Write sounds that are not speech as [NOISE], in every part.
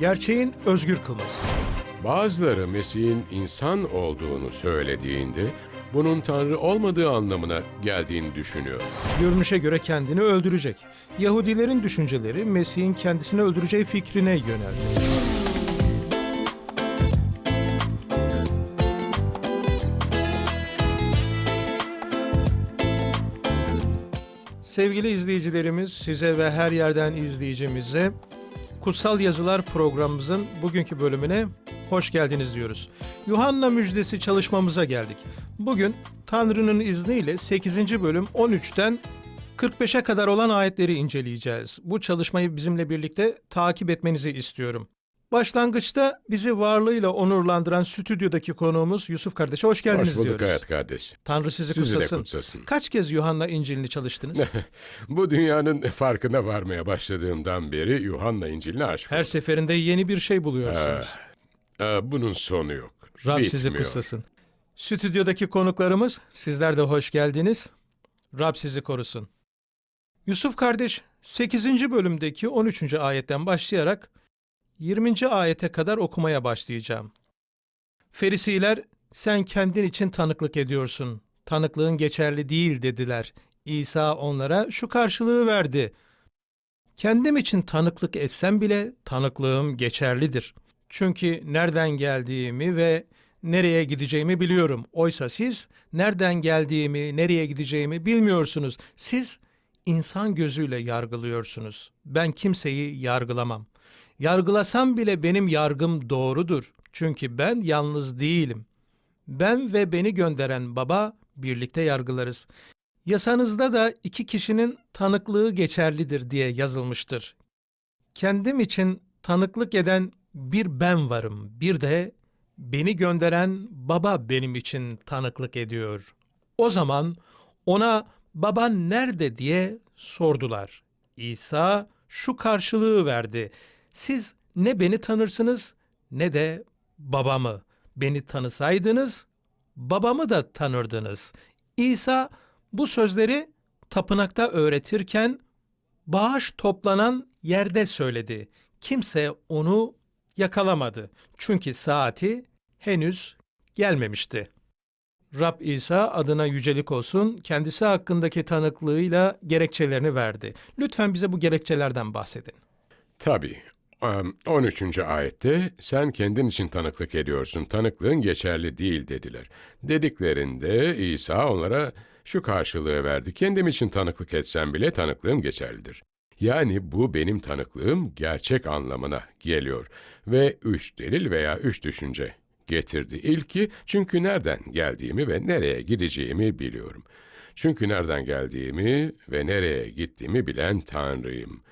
Gerçeğin özgür kılması. Bazıları Mesih'in insan olduğunu söylediğinde bunun Tanrı olmadığı anlamına geldiğini düşünüyor. Görünüşe göre kendini öldürecek. Yahudilerin düşünceleri Mesih'in kendisini öldüreceği fikrine yöneldi. Sevgili izleyicilerimiz, size ve her yerden izleyicimize Kutsal Yazılar programımızın bugünkü bölümüne hoş geldiniz diyoruz. Yuhanna müjdesi çalışmamıza geldik. Bugün Tanrı'nın izniyle 8. bölüm 13'ten 45'e kadar olan ayetleri inceleyeceğiz. Bu çalışmayı bizimle birlikte takip etmenizi istiyorum. Başlangıçta bizi varlığıyla onurlandıran stüdyodaki konuğumuz Yusuf kardeşe hoş geldiniz Hoş bulduk diyoruz. hayat kardeş. Tanrı sizi, Sizi de kutsasın. kutsasın. Kaç kez Yuhanna İncil'ini çalıştınız? [LAUGHS] Bu dünyanın farkına varmaya başladığımdan beri Yuhanna İncil'ine aşık Her oldum. seferinde yeni bir şey buluyorsunuz. Aa, bunun sonu yok. Rab sizi Bitmiyor. kutsasın. Stüdyodaki konuklarımız sizler de hoş geldiniz. Rab sizi korusun. Yusuf kardeş 8. bölümdeki 13. ayetten başlayarak 20. ayete kadar okumaya başlayacağım. Ferisiler sen kendin için tanıklık ediyorsun. Tanıklığın geçerli değil dediler. İsa onlara şu karşılığı verdi. Kendim için tanıklık etsem bile tanıklığım geçerlidir. Çünkü nereden geldiğimi ve nereye gideceğimi biliyorum. Oysa siz nereden geldiğimi, nereye gideceğimi bilmiyorsunuz. Siz insan gözüyle yargılıyorsunuz. Ben kimseyi yargılamam. Yargılasam bile benim yargım doğrudur. Çünkü ben yalnız değilim. Ben ve beni gönderen baba birlikte yargılarız. Yasanızda da iki kişinin tanıklığı geçerlidir diye yazılmıştır. Kendim için tanıklık eden bir ben varım, bir de beni gönderen baba benim için tanıklık ediyor. O zaman ona baban nerede diye sordular. İsa şu karşılığı verdi. Siz ne beni tanırsınız ne de babamı. Beni tanısaydınız babamı da tanırdınız. İsa bu sözleri tapınakta öğretirken bağış toplanan yerde söyledi. Kimse onu yakalamadı. Çünkü saati henüz gelmemişti. Rab İsa adına yücelik olsun kendisi hakkındaki tanıklığıyla gerekçelerini verdi. Lütfen bize bu gerekçelerden bahsedin. Tabii. Am, 13. ayette sen kendin için tanıklık ediyorsun, tanıklığın geçerli değil dediler. Dediklerinde İsa onlara şu karşılığı verdi. Kendim için tanıklık etsem bile tanıklığım geçerlidir. Yani bu benim tanıklığım gerçek anlamına geliyor ve üç delil veya üç düşünce getirdi. İlki çünkü nereden geldiğimi ve nereye gideceğimi biliyorum. Çünkü nereden geldiğimi ve nereye gittiğimi bilen Tanrıyım.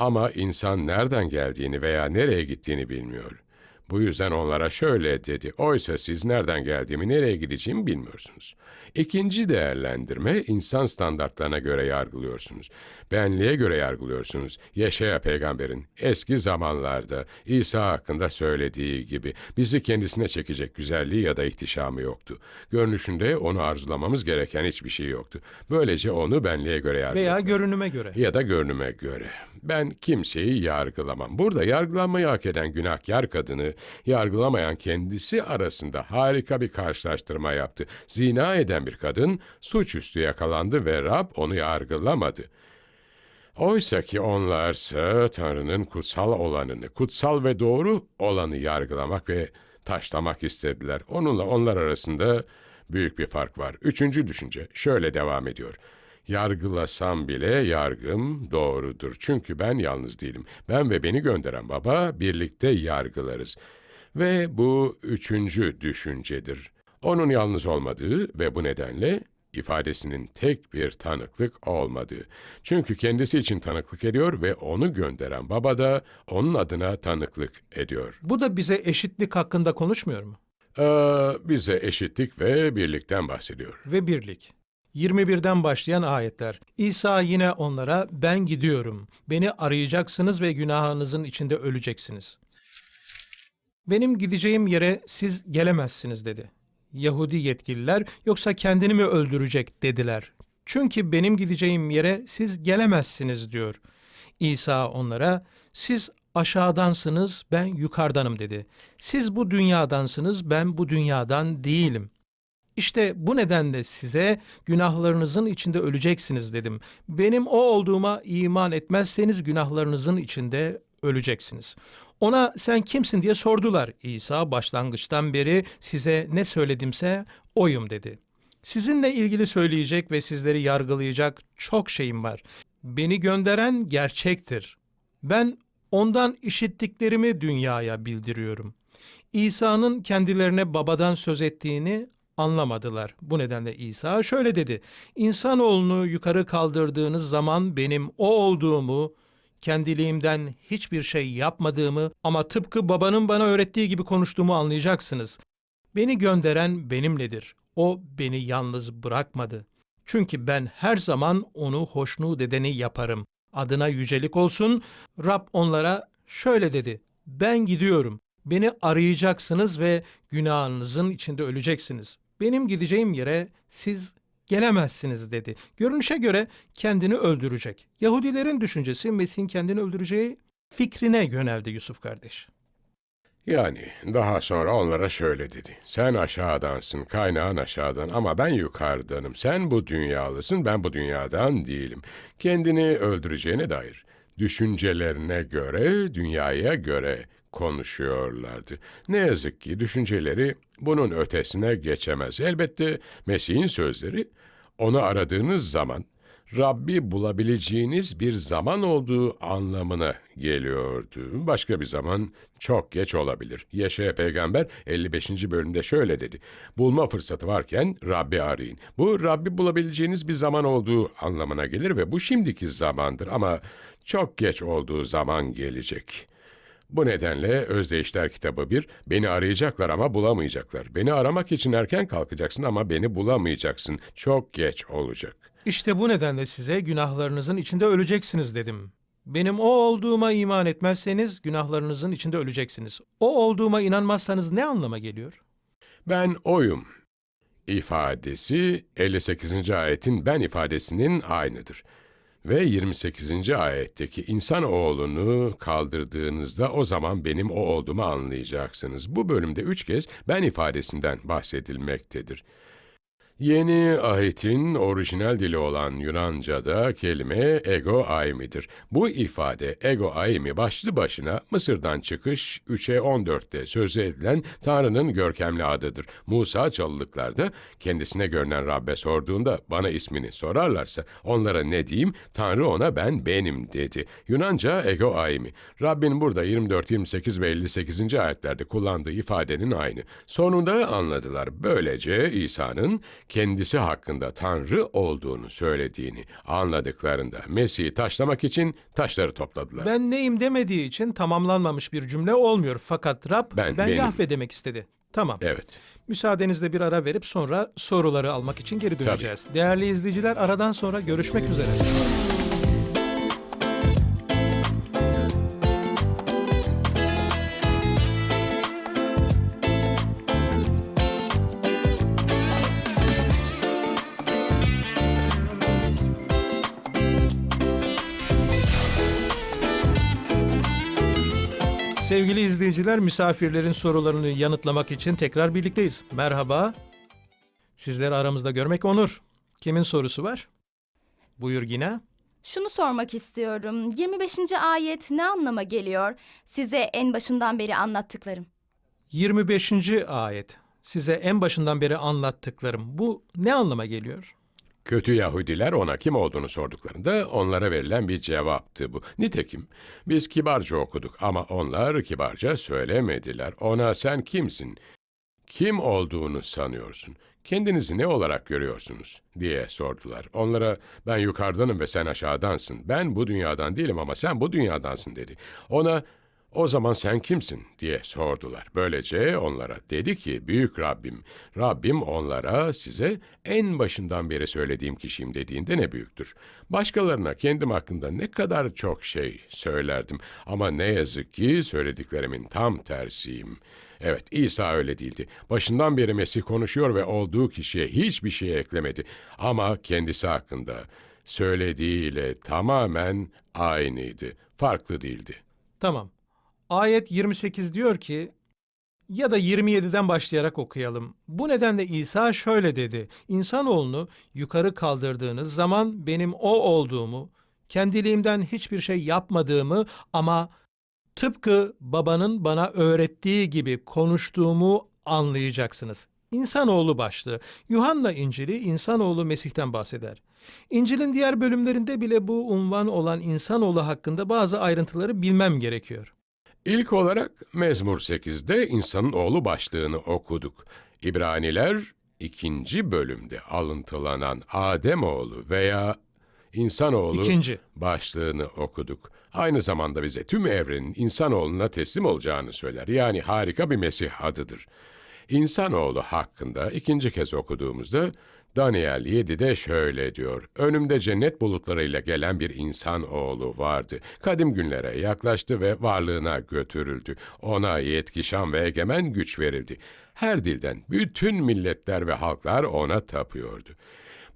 Ama insan nereden geldiğini veya nereye gittiğini bilmiyor. Bu yüzden onlara şöyle dedi. Oysa siz nereden geldiğimi, nereye gideceğimi bilmiyorsunuz. İkinci değerlendirme, insan standartlarına göre yargılıyorsunuz. Benliğe göre yargılıyorsunuz. Yeşaya peygamberin eski zamanlarda İsa hakkında söylediği gibi bizi kendisine çekecek güzelliği ya da ihtişamı yoktu. Görünüşünde onu arzulamamız gereken hiçbir şey yoktu. Böylece onu benliğe göre yargılıyoruz Veya görünüme göre. ya da görünüme göre. Ben kimseyi yargılamam. Burada yargılanmayı hak eden günahkar kadını, yargılamayan kendisi arasında harika bir karşılaştırma yaptı. Zina eden bir kadın suçüstü yakalandı ve Rab onu yargılamadı. Oysa ki onlarsa Tanrı'nın kutsal olanını, kutsal ve doğru olanı yargılamak ve taşlamak istediler. Onunla onlar arasında büyük bir fark var. Üçüncü düşünce şöyle devam ediyor. Yargılasam bile yargım doğrudur. Çünkü ben yalnız değilim. Ben ve beni gönderen baba birlikte yargılarız. Ve bu üçüncü düşüncedir. Onun yalnız olmadığı ve bu nedenle ifadesinin tek bir tanıklık olmadığı. Çünkü kendisi için tanıklık ediyor ve onu gönderen baba da onun adına tanıklık ediyor. Bu da bize eşitlik hakkında konuşmuyor mu? Ee, bize eşitlik ve birlikten bahsediyor. Ve birlik. 21'den başlayan ayetler. İsa yine onlara ben gidiyorum. Beni arayacaksınız ve günahınızın içinde öleceksiniz. Benim gideceğim yere siz gelemezsiniz dedi. Yahudi yetkililer yoksa kendini mi öldürecek dediler. Çünkü benim gideceğim yere siz gelemezsiniz diyor. İsa onlara siz aşağıdansınız ben yukarıdanım dedi. Siz bu dünyadansınız ben bu dünyadan değilim. İşte bu nedenle size günahlarınızın içinde öleceksiniz dedim. Benim o olduğuma iman etmezseniz günahlarınızın içinde öleceksiniz. Ona sen kimsin diye sordular. İsa başlangıçtan beri size ne söyledimse oyum dedi. Sizinle ilgili söyleyecek ve sizleri yargılayacak çok şeyim var. Beni gönderen gerçektir. Ben ondan işittiklerimi dünyaya bildiriyorum. İsa'nın kendilerine babadan söz ettiğini anlamadılar. Bu nedenle İsa şöyle dedi. İnsanoğlunu yukarı kaldırdığınız zaman benim o olduğumu, kendiliğimden hiçbir şey yapmadığımı ama tıpkı babanın bana öğrettiği gibi konuştuğumu anlayacaksınız. Beni gönderen benimledir. O beni yalnız bırakmadı. Çünkü ben her zaman onu hoşnut edeni yaparım. Adına yücelik olsun. Rab onlara şöyle dedi. Ben gidiyorum. Beni arayacaksınız ve günahınızın içinde öleceksiniz. Benim gideceğim yere siz gelemezsiniz dedi. Görünüşe göre kendini öldürecek. Yahudilerin düşüncesi Mesih'in kendini öldüreceği fikrine yöneldi Yusuf kardeş. Yani daha sonra onlara şöyle dedi. Sen aşağıdansın, kaynağın aşağıdan ama ben yukarıdanım. Sen bu dünyalısın, ben bu dünyadan değilim. Kendini öldüreceğine dair düşüncelerine göre, dünyaya göre konuşuyorlardı. Ne yazık ki düşünceleri bunun ötesine geçemez. Elbette Mesih'in sözleri onu aradığınız zaman Rabbi bulabileceğiniz bir zaman olduğu anlamına geliyordu. Başka bir zaman çok geç olabilir. Yaşaya peygamber 55. bölümde şöyle dedi. Bulma fırsatı varken Rabbi arayın. Bu Rabbi bulabileceğiniz bir zaman olduğu anlamına gelir ve bu şimdiki zamandır ama çok geç olduğu zaman gelecek. Bu nedenle Özdeyişler kitabı 1, beni arayacaklar ama bulamayacaklar. Beni aramak için erken kalkacaksın ama beni bulamayacaksın. Çok geç olacak. İşte bu nedenle size günahlarınızın içinde öleceksiniz dedim. Benim o olduğuma iman etmezseniz günahlarınızın içinde öleceksiniz. O olduğuma inanmazsanız ne anlama geliyor? Ben oyum ifadesi 58. ayetin ben ifadesinin aynıdır. Ve 28. ayetteki insan oğlunu kaldırdığınızda o zaman benim o olduğumu anlayacaksınız. Bu bölümde üç kez ben ifadesinden bahsedilmektedir. Yeni ahitin orijinal dili olan Yunanca'da kelime ego aimidir. Bu ifade ego aimi başlı başına Mısır'dan çıkış 3'e 14'te sözü edilen Tanrı'nın görkemli adıdır. Musa Çalılıklarda kendisine görünen Rabbe sorduğunda bana ismini sorarlarsa onlara ne diyeyim? Tanrı ona ben benim dedi. Yunanca ego aimi. Rabbin burada 24, 28 ve 58. ayetlerde kullandığı ifadenin aynı. Sonunda anladılar. Böylece İsa'nın kendisi hakkında Tanrı olduğunu söylediğini anladıklarında Mesih'i taşlamak için taşları topladılar. Ben neyim demediği için tamamlanmamış bir cümle olmuyor. Fakat Rab Ben- ben, benim. Yahve demek istedi. Tamam. Evet. Müsaadenizle bir ara verip sonra soruları almak için geri döneceğiz. Değerli izleyiciler aradan sonra görüşmek üzere. Sevgili izleyiciler, misafirlerin sorularını yanıtlamak için tekrar birlikteyiz. Merhaba. Sizleri aramızda görmek onur. Kimin sorusu var? Buyur yine. Şunu sormak istiyorum. 25. ayet ne anlama geliyor? Size en başından beri anlattıklarım. 25. ayet. Size en başından beri anlattıklarım. Bu ne anlama geliyor? Kötü Yahudiler ona kim olduğunu sorduklarında onlara verilen bir cevaptı bu. Nitekim biz kibarca okuduk ama onlar kibarca söylemediler. Ona sen kimsin? Kim olduğunu sanıyorsun? Kendinizi ne olarak görüyorsunuz? diye sordular. Onlara ben yukarıdanım ve sen aşağıdansın. Ben bu dünyadan değilim ama sen bu dünyadansın dedi. Ona o zaman sen kimsin diye sordular. Böylece onlara dedi ki büyük Rabbim, Rabbim onlara size en başından beri söylediğim kişiyim dediğinde ne büyüktür. Başkalarına kendim hakkında ne kadar çok şey söylerdim ama ne yazık ki söylediklerimin tam tersiyim. Evet İsa öyle değildi. Başından beri Mesih konuşuyor ve olduğu kişiye hiçbir şey eklemedi. Ama kendisi hakkında söylediğiyle tamamen aynıydı. Farklı değildi. Tamam. Ayet 28 diyor ki ya da 27'den başlayarak okuyalım. Bu nedenle İsa şöyle dedi. İnsanoğlunu yukarı kaldırdığınız zaman benim o olduğumu, kendiliğimden hiçbir şey yapmadığımı ama tıpkı babanın bana öğrettiği gibi konuştuğumu anlayacaksınız. İnsanoğlu başlığı. Yuhanna İncil'i insanoğlu Mesih'ten bahseder. İncil'in diğer bölümlerinde bile bu unvan olan insanoğlu hakkında bazı ayrıntıları bilmem gerekiyor. İlk olarak Mezmur 8'de insanın oğlu başlığını okuduk. İbraniler ikinci bölümde alıntılanan Ademoğlu veya insanoğlu İkinci. başlığını okuduk. Aynı zamanda bize tüm evrenin insanoğluna teslim olacağını söyler. Yani harika bir Mesih adıdır. İnsanoğlu hakkında ikinci kez okuduğumuzda Daniel 7'de şöyle diyor. Önümde cennet bulutlarıyla gelen bir insan oğlu vardı. Kadim günlere yaklaştı ve varlığına götürüldü. Ona yetki, şan ve egemen güç verildi. Her dilden bütün milletler ve halklar ona tapıyordu.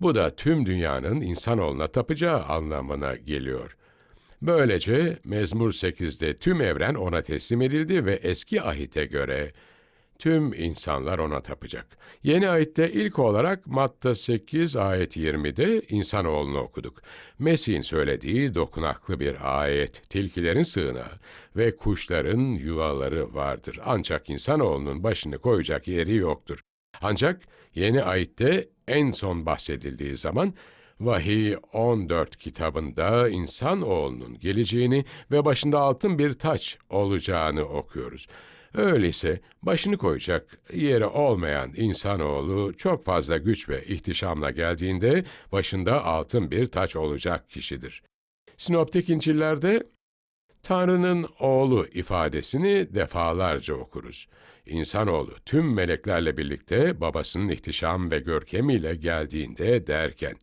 Bu da tüm dünyanın insanoğluna tapacağı anlamına geliyor. Böylece Mezmur 8'de tüm evren ona teslim edildi ve eski ahite göre tüm insanlar ona tapacak. Yeni ayette ilk olarak Matta 8 ayet 20'de insanoğlunu okuduk. Mesih'in söylediği dokunaklı bir ayet, tilkilerin sığınağı ve kuşların yuvaları vardır. Ancak insanoğlunun başını koyacak yeri yoktur. Ancak yeni ayette en son bahsedildiği zaman Vahiy 14 kitabında insanoğlunun geleceğini ve başında altın bir taç olacağını okuyoruz. Öyleyse başını koyacak yeri olmayan insanoğlu çok fazla güç ve ihtişamla geldiğinde başında altın bir taç olacak kişidir. Sinoptik İncil'lerde Tanrı'nın oğlu ifadesini defalarca okuruz. İnsanoğlu tüm meleklerle birlikte babasının ihtişam ve görkemiyle geldiğinde derken,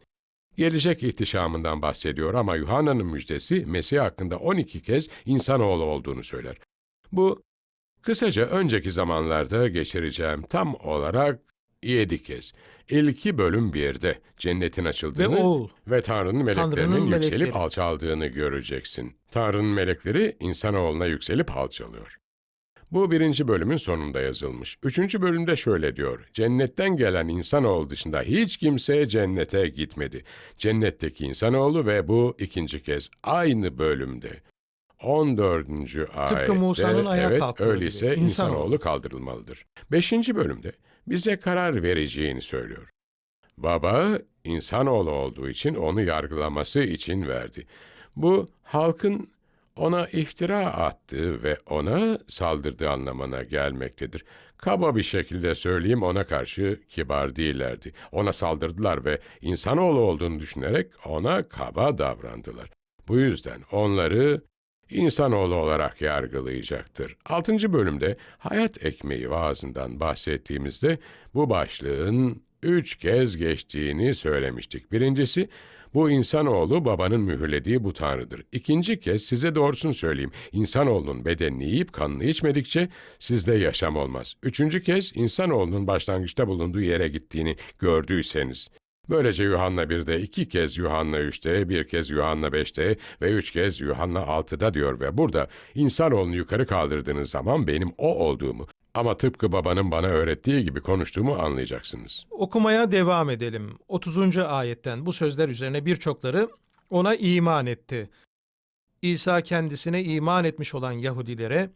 gelecek ihtişamından bahsediyor ama Yuhanna'nın müjdesi Mesih hakkında 12 kez insanoğlu olduğunu söyler. Bu kısaca önceki zamanlarda geçireceğim tam olarak 7 kez. İlki bölüm 1'de cennetin Ve açıldığını oğul. ve Tanrı'nın meleklerinin Tanrı'nın yükselip melekleri. alçaldığını göreceksin. Tanrı'nın melekleri insanoğluna yükselip alçalıyor. Bu birinci bölümün sonunda yazılmış. Üçüncü bölümde şöyle diyor. Cennetten gelen insanoğlu dışında hiç kimse cennete gitmedi. Cennetteki insanoğlu ve bu ikinci kez aynı bölümde. 14. ayette, Musa'nın ayağa evet, kalktığı öyleyse gibi. İnsanoğlu. kaldırılmalıdır. Beşinci bölümde bize karar vereceğini söylüyor. Baba, insanoğlu olduğu için onu yargılaması için verdi. Bu, halkın ona iftira attığı ve ona saldırdığı anlamına gelmektedir. Kaba bir şekilde söyleyeyim ona karşı kibar değillerdi. Ona saldırdılar ve insanoğlu olduğunu düşünerek ona kaba davrandılar. Bu yüzden onları insanoğlu olarak yargılayacaktır. 6. bölümde hayat ekmeği vaazından bahsettiğimizde bu başlığın üç kez geçtiğini söylemiştik. Birincisi, bu insanoğlu babanın mühürlediği bu tanrıdır. İkinci kez size doğrusunu söyleyeyim. İnsanoğlunun bedenini yiyip kanını içmedikçe sizde yaşam olmaz. Üçüncü kez insanoğlunun başlangıçta bulunduğu yere gittiğini gördüyseniz. Böylece Yuhanna 1'de, iki kez Yuhanna 3'te, bir kez Yuhanna 5'te ve üç kez Yuhanna 6'da diyor ve burada insanoğlunu yukarı kaldırdığınız zaman benim o olduğumu ama tıpkı babanın bana öğrettiği gibi konuştuğumu anlayacaksınız. Okumaya devam edelim. 30. ayetten bu sözler üzerine birçokları ona iman etti. İsa kendisine iman etmiş olan Yahudilere,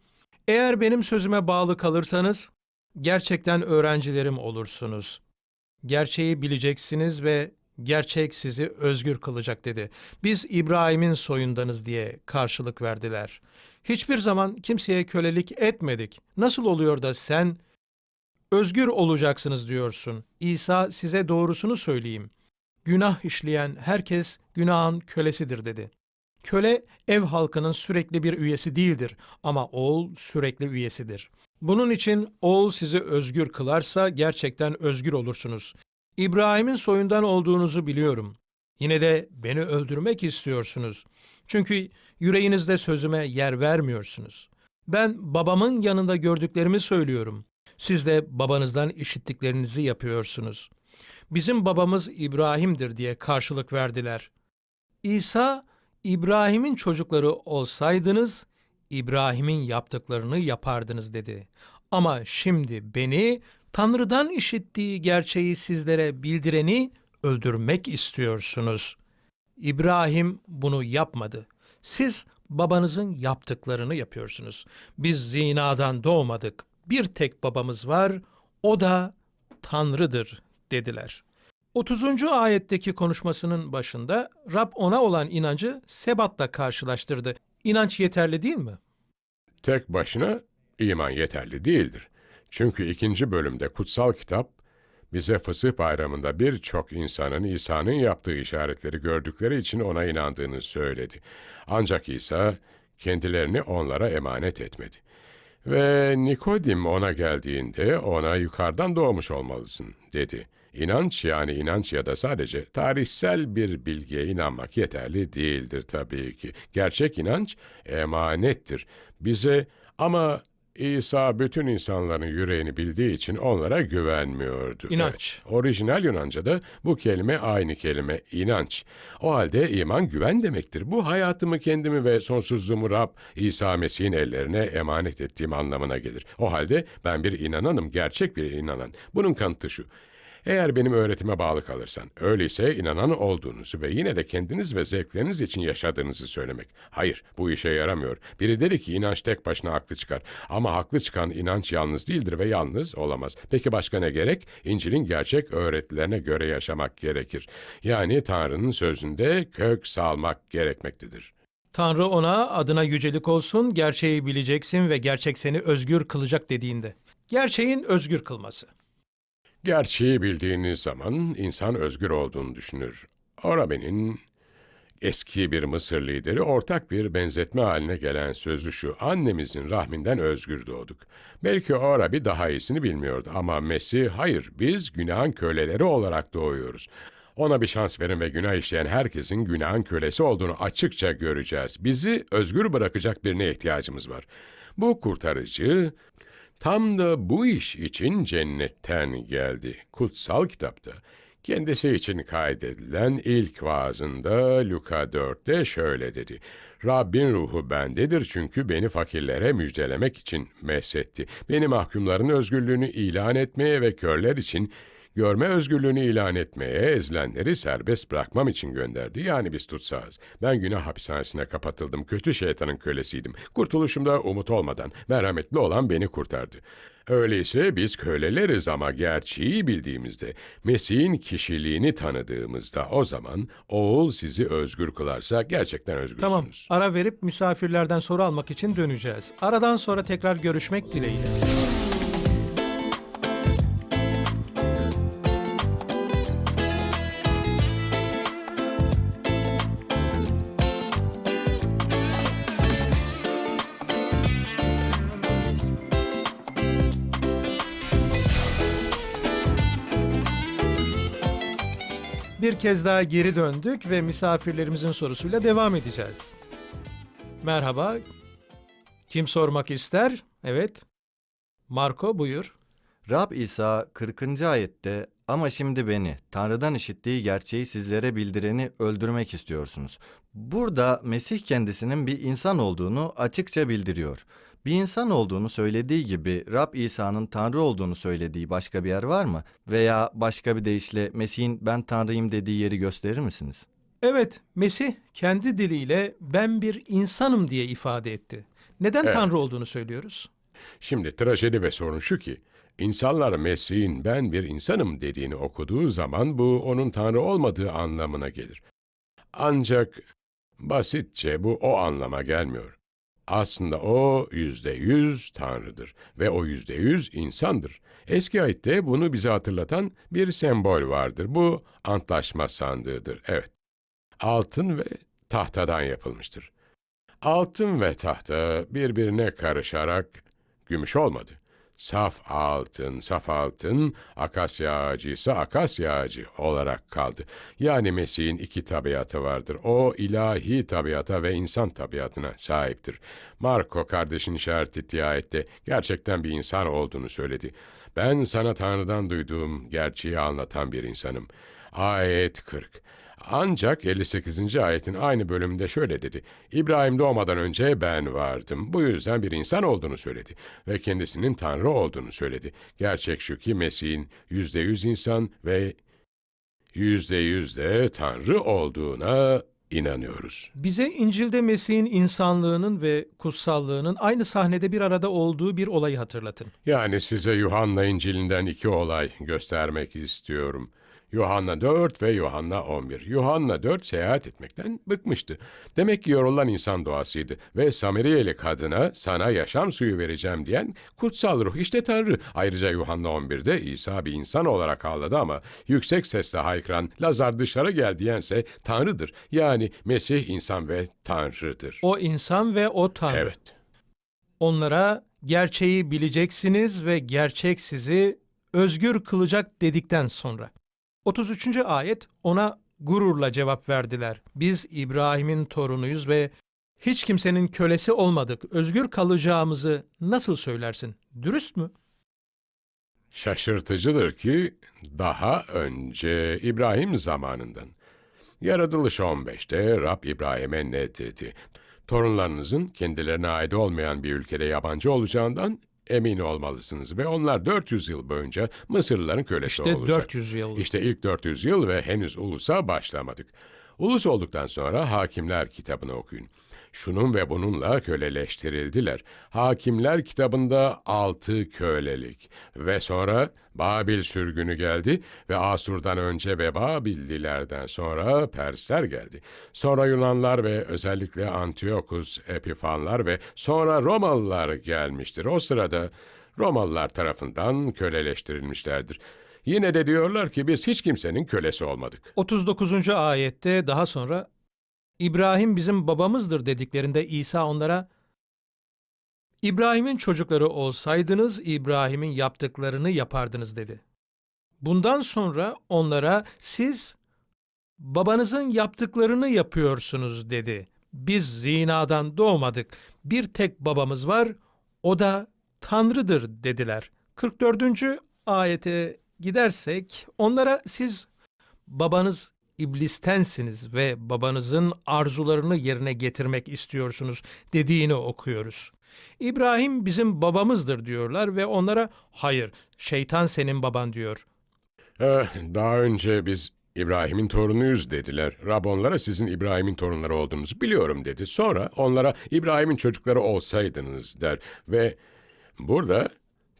Eğer benim sözüme bağlı kalırsanız gerçekten öğrencilerim olursunuz. Gerçeği bileceksiniz ve gerçek sizi özgür kılacak dedi. Biz İbrahim'in soyundanız diye karşılık verdiler. Hiçbir zaman kimseye kölelik etmedik. Nasıl oluyor da sen özgür olacaksınız diyorsun? İsa size doğrusunu söyleyeyim. Günah işleyen herkes günahın kölesidir dedi. Köle ev halkının sürekli bir üyesi değildir ama oğul sürekli üyesidir. Bunun için oğul sizi özgür kılarsa gerçekten özgür olursunuz. İbrahim'in soyundan olduğunuzu biliyorum. Yine de beni öldürmek istiyorsunuz. Çünkü yüreğinizde sözüme yer vermiyorsunuz. Ben babamın yanında gördüklerimi söylüyorum. Siz de babanızdan işittiklerinizi yapıyorsunuz. Bizim babamız İbrahim'dir diye karşılık verdiler. İsa, İbrahim'in çocukları olsaydınız, İbrahim'in yaptıklarını yapardınız dedi. Ama şimdi beni, Tanrı'dan işittiği gerçeği sizlere bildireni öldürmek istiyorsunuz. İbrahim bunu yapmadı. Siz babanızın yaptıklarını yapıyorsunuz. Biz zinadan doğmadık. Bir tek babamız var, o da Tanrı'dır dediler. 30. ayetteki konuşmasının başında Rab ona olan inancı sebatla karşılaştırdı. İnanç yeterli değil mi? Tek başına iman yeterli değildir. Çünkü ikinci bölümde kutsal kitap bize Fısıh Bayramı'nda birçok insanın İsa'nın yaptığı işaretleri gördükleri için ona inandığını söyledi. Ancak İsa kendilerini onlara emanet etmedi. Ve Nikodim ona geldiğinde ona yukarıdan doğmuş olmalısın dedi. İnanç yani inanç ya da sadece tarihsel bir bilgiye inanmak yeterli değildir tabii ki. Gerçek inanç emanettir. Bize ama İsa bütün insanların yüreğini bildiği için onlara güvenmiyordu. İnanç. Evet. Orijinal Yunanca'da bu kelime aynı kelime inanç. O halde iman güven demektir. Bu hayatımı kendimi ve sonsuzluğumu Rab İsa Mesih'in ellerine emanet ettiğim anlamına gelir. O halde ben bir inananım, gerçek bir inanan. Bunun kanıtı şu. Eğer benim öğretime bağlı kalırsan, öyleyse inanan olduğunuzu ve yine de kendiniz ve zevkleriniz için yaşadığınızı söylemek. Hayır, bu işe yaramıyor. Biri dedi ki inanç tek başına haklı çıkar. Ama haklı çıkan inanç yalnız değildir ve yalnız olamaz. Peki başka ne gerek? İncil'in gerçek öğretilerine göre yaşamak gerekir. Yani Tanrı'nın sözünde kök salmak gerekmektedir. Tanrı ona adına yücelik olsun, gerçeği bileceksin ve gerçek seni özgür kılacak dediğinde. Gerçeğin özgür kılması. Gerçeği bildiğiniz zaman insan özgür olduğunu düşünür. Orabe'nin eski bir Mısır lideri ortak bir benzetme haline gelen sözü şu. Annemizin rahminden özgür doğduk. Belki Orabi daha iyisini bilmiyordu ama Mesih hayır biz günahın köleleri olarak doğuyoruz. Ona bir şans verin ve günah işleyen herkesin günahın kölesi olduğunu açıkça göreceğiz. Bizi özgür bırakacak birine ihtiyacımız var. Bu kurtarıcı Tam da bu iş için cennetten geldi. Kutsal kitapta kendisi için kaydedilen ilk vaazında Luka 4'te şöyle dedi. Rabbin ruhu bendedir çünkü beni fakirlere müjdelemek için mesetti. Beni mahkumların özgürlüğünü ilan etmeye ve körler için görme özgürlüğünü ilan etmeye, ezilenleri serbest bırakmam için gönderdi. Yani biz tutsağız. Ben günah hapishanesine kapatıldım. Kötü şeytanın kölesiydim. Kurtuluşumda umut olmadan merhametli olan beni kurtardı. Öyleyse biz köleleriz ama gerçeği bildiğimizde, Mesih'in kişiliğini tanıdığımızda o zaman oğul sizi özgür kılarsa gerçekten özgürsünüz. Tamam, ara verip misafirlerden soru almak için döneceğiz. Aradan sonra tekrar görüşmek dileğiyle. Bir kez daha geri döndük ve misafirlerimizin sorusuyla devam edeceğiz. Merhaba. Kim sormak ister? Evet. Marco buyur. Rab İsa 40. ayette ama şimdi beni Tanrı'dan işittiği gerçeği sizlere bildireni öldürmek istiyorsunuz. Burada Mesih kendisinin bir insan olduğunu açıkça bildiriyor. Bir insan olduğunu söylediği gibi Rab İsa'nın Tanrı olduğunu söylediği başka bir yer var mı? Veya başka bir deyişle Mesih'in ben Tanrıyım dediği yeri gösterir misiniz? Evet, Mesih kendi diliyle ben bir insanım diye ifade etti. Neden Evet. Tanrı olduğunu söylüyoruz? Şimdi trajedi ve sorun şu ki, insanlar Mesih'in ben bir insanım dediğini okuduğu zaman bu onun Tanrı olmadığı anlamına gelir. Ancak basitçe bu o anlama gelmiyor. Aslında o yüzde yüz Tanrı'dır ve o yüzde yüz insandır. Eski ayette bunu bize hatırlatan bir sembol vardır. Bu antlaşma sandığıdır, evet. Altın ve tahtadan yapılmıştır. Altın ve tahta birbirine karışarak gümüş olmadı. Saf altın, saf altın, akasya ağacı ise akasya ağacı olarak kaldı. Yani Mesih'in iki tabiatı vardır. O ilahi tabiata ve insan tabiatına sahiptir. Marco kardeşin işaret ettiği ayette gerçekten bir insan olduğunu söyledi. Ben sana Tanrı'dan duyduğum gerçeği anlatan bir insanım. Ayet 40. Ancak 58. ayetin aynı bölümünde şöyle dedi. İbrahim doğmadan önce ben vardım. Bu yüzden bir insan olduğunu söyledi. Ve kendisinin Tanrı olduğunu söyledi. Gerçek şu ki Mesih'in yüzde yüz insan ve yüzde yüz de Tanrı olduğuna inanıyoruz. Bize İncil'de Mesih'in insanlığının ve kutsallığının aynı sahnede bir arada olduğu bir olayı hatırlatın. Yani size Yuhanna İncil'inden iki olay göstermek istiyorum. Yuhanna 4 ve Yuhanna 11. Yuhanna 4 seyahat etmekten bıkmıştı. Demek ki yorulan insan doğasıydı ve Samariyeli kadına sana yaşam suyu vereceğim diyen kutsal ruh işte Tanrı. Ayrıca Yuhanna 11'de İsa bir insan olarak ağladı ama yüksek sesle haykıran Lazar dışarı gel diyense Tanrı'dır. Yani Mesih insan ve Tanrı'dır. O insan ve o Tanrı. Evet. Onlara gerçeği bileceksiniz ve gerçek sizi özgür kılacak dedikten sonra. 33. ayet ona gururla cevap verdiler. Biz İbrahim'in torunuyuz ve hiç kimsenin kölesi olmadık. Özgür kalacağımızı nasıl söylersin? Dürüst mü? Şaşırtıcıdır ki daha önce İbrahim zamanından. Yaratılış 15'te Rab İbrahim'e ne dedi? Torunlarınızın kendilerine ait olmayan bir ülkede yabancı olacağından emin olmalısınız ve onlar 400 yıl boyunca Mısırlıların kölesi İşte olacak. 400 yıl. İşte ilk 400 yıl ve henüz ulusa başlamadık. Ulus olduktan sonra Hakimler kitabını okuyun. Şunun ve bununla köleleştirildiler. Hakimler kitabında altı kölelik ve sonra Babil sürgünü geldi ve Asur'dan önce ve Babillilerden sonra Persler geldi. Sonra Yunanlar ve özellikle Antiokus Epifanlar ve sonra Romalılar gelmiştir. O sırada Romalılar tarafından köleleştirilmişlerdir. Yine de diyorlar ki biz hiç kimsenin kölesi olmadık. 39. ayette daha sonra İbrahim bizim babamızdır dediklerinde İsa onlara İbrahim'in çocukları olsaydınız İbrahim'in yaptıklarını yapardınız dedi. Bundan sonra onlara siz babanızın yaptıklarını yapıyorsunuz dedi. Biz zinadan doğmadık. Bir tek babamız var. O da Tanrı'dır dediler. 44. ayete gidersek onlara siz babanız iblistensiniz ve babanızın arzularını yerine getirmek istiyorsunuz dediğini okuyoruz. İbrahim bizim babamızdır diyorlar ve onlara hayır şeytan senin baban diyor. Eh, daha önce biz İbrahim'in torunuyuz dediler. Rab onlara sizin İbrahim'in torunları olduğunuzu biliyorum dedi. Sonra onlara İbrahim'in çocukları olsaydınız der. Ve burada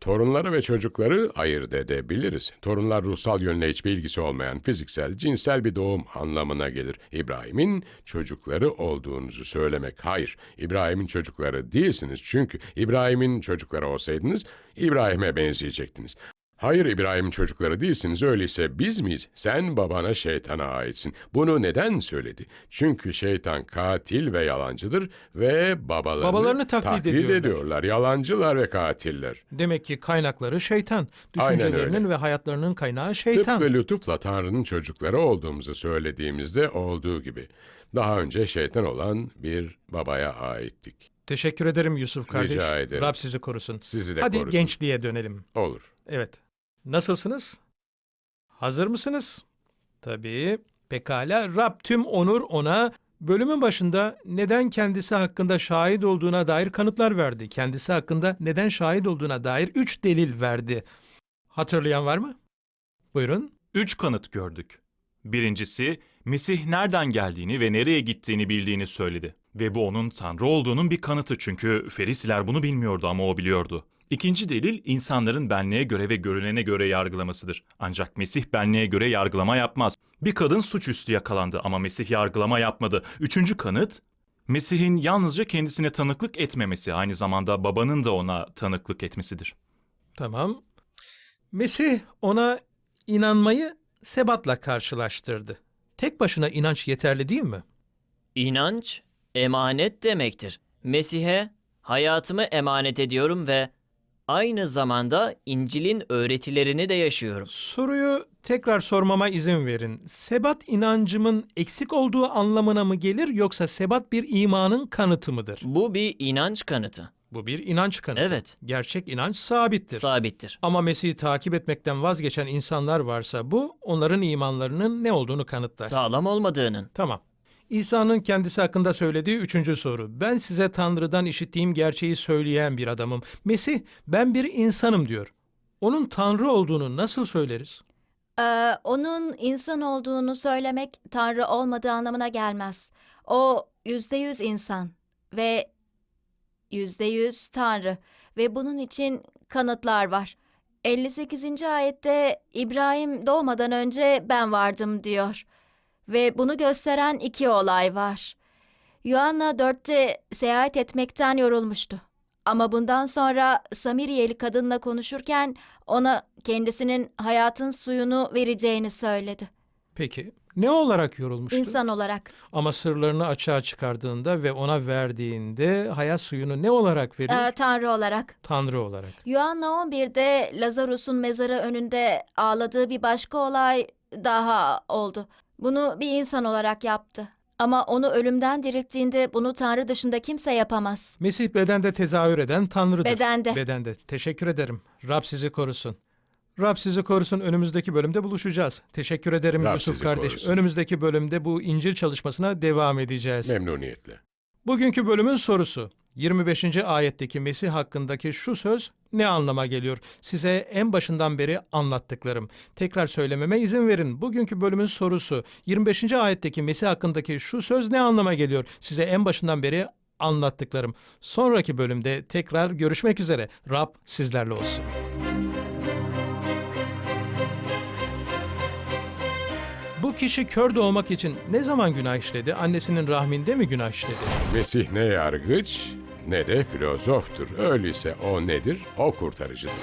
torunları ve çocukları ayırt edebiliriz. Torunlar ruhsal yönüne hiçbir ilgisi olmayan fiziksel, cinsel bir doğum anlamına gelir. İbrahim'in çocukları olduğunuzu söylemek hayır. İbrahim'in çocukları değilsiniz çünkü İbrahim'in çocukları olsaydınız İbrahim'e benzeyecektiniz. Hayır İbrahim'in çocukları değilsiniz öyleyse biz miyiz? Sen babana şeytana aitsin. Bunu neden söyledi? Çünkü şeytan katil ve yalancıdır ve babalarını, Babalarını taklit ediyorlar. ediyorlar. Yalancılar ve katiller. Demek ki kaynakları şeytan. Aynen Düşüncelerinin ve hayatlarının kaynağı şeytan. Tıpkı lütufla Tanrı'nın çocukları olduğumuzu söylediğimizde olduğu gibi. Daha önce şeytan olan bir babaya aittik. Teşekkür ederim Yusuf kardeş. Rica ederim. Rab sizi korusun. Sizi de Hadi korusun. gençliğe dönelim. Olur. Evet. Nasılsınız? Hazır mısınız? Tabii. Pekala. Rab tüm onur ona bölümün başında neden kendisi hakkında şahit olduğuna dair kanıtlar verdi. Kendisi hakkında neden şahit olduğuna dair üç delil verdi. Hatırlayan var mı? Buyurun. Üç kanıt gördük. Birincisi, Mesih nereden geldiğini ve nereye gittiğini bildiğini söyledi. Ve bu onun Tanrı olduğunun bir kanıtı çünkü Ferisiler bunu bilmiyordu ama o biliyordu. İkinci delil insanların benliğe göre ve görünene göre yargılamasıdır. Ancak Mesih benliğe göre yargılama yapmaz. Bir kadın suçüstü yakalandı ama Mesih yargılama yapmadı. Üçüncü kanıt, Mesih'in yalnızca kendisine tanıklık etmemesi, aynı zamanda babanın da ona tanıklık etmesidir. Tamam. Mesih ona inanmayı sebatla karşılaştırdı. Tek başına inanç yeterli değil mi? İnanç, emanet demektir. Mesih'e hayatımı emanet ediyorum ve aynı zamanda İncil'in öğretilerini de yaşıyorum. Soruyu tekrar sormama izin verin. Sebat inancımın eksik olduğu anlamına mı gelir yoksa sebat bir imanın kanıtı mıdır? Bu bir inanç kanıtı. Bu bir inanç kanıtı. Evet. Gerçek inanç sabittir. Sabittir. Ama Mesih'i takip etmekten vazgeçen insanlar varsa bu onların imanlarının ne olduğunu kanıtlar. Sağlam olmadığının. Tamam. İsa'nın kendisi hakkında söylediği üçüncü soru. Ben size Tanrı'dan işittiğim gerçeği söyleyen bir adamım. Mesih ben bir insanım diyor. Onun Tanrı olduğunu nasıl söyleriz? Ee, onun insan olduğunu söylemek Tanrı olmadığı anlamına gelmez. O yüzde yüz insan ve yüzde yüz Tanrı ve bunun için kanıtlar var. 58. ayette İbrahim doğmadan önce ben vardım diyor. Ve bunu gösteren iki olay var. Yuhanna 4'te seyahat etmekten yorulmuştu. Ama bundan sonra Samiriyeli kadınla konuşurken ona kendisinin hayatın suyunu vereceğini söyledi. Peki ne olarak yorulmuştu? İnsan olarak. Ama sırlarını açığa çıkardığında ve ona verdiğinde hayat suyunu ne olarak verir? Ee, Tanrı olarak. Tanrı olarak. Yuhanna 11'de Lazarus'un mezarı önünde ağladığı bir başka olay daha oldu. Bunu bir insan olarak yaptı. Ama onu ölümden dirilttiğinde bunu Tanrı dışında kimse yapamaz. Mesih bedende tezahür eden Tanrı'dır. Bedende. Bedende. Teşekkür ederim. Rab sizi korusun. Rab sizi korusun. Önümüzdeki bölümde buluşacağız. Teşekkür ederim Rab Yusuf sizi kardeş. korusun. Önümüzdeki bölümde bu İncil çalışmasına devam edeceğiz. Memnuniyetle. Bugünkü bölümün sorusu. 25. ayetteki Mesih hakkındaki şu söz ne anlama geliyor? Size en başından beri anlattıklarım. Tekrar söylememe izin verin. Bugünkü bölümün sorusu 25. ayetteki Mesih hakkındaki şu söz ne anlama geliyor? Size en başından beri anlattıklarım. Sonraki bölümde tekrar görüşmek üzere. Rab sizlerle olsun. Bu kişi kör doğmak için ne zaman günah işledi? Annesinin rahminde mi günah işledi? Mesih ne yargıç ne de filozoftur. Öyleyse o nedir? O kurtarıcıdır.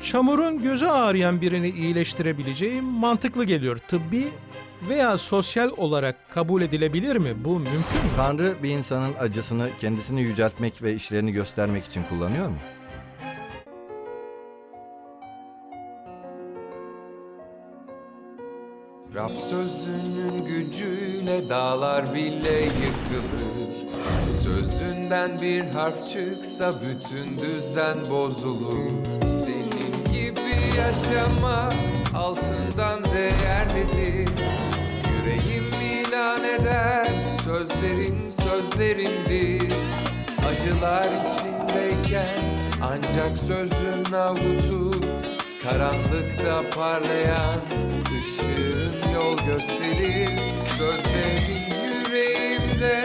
Çamurun gözü ağrıyan birini iyileştirebileceği mantıklı geliyor. Tıbbi veya sosyal olarak kabul edilebilir mi? Bu mümkün mü? Tanrı bir insanın acısını kendisini yüceltmek ve işlerini göstermek için kullanıyor mu? Rab sözünün gücüyle dağlar bile yıkılır Sözünden bir harf çıksa bütün düzen bozulur. Senin gibi yaşama altından değerlidir. Yüreğim ilan eder sözlerin sözlerimdir. Acılar içindeyken ancak sözün avutur Karanlıkta parlayan ışığın yol gösterir. Sözlerin yüreğimde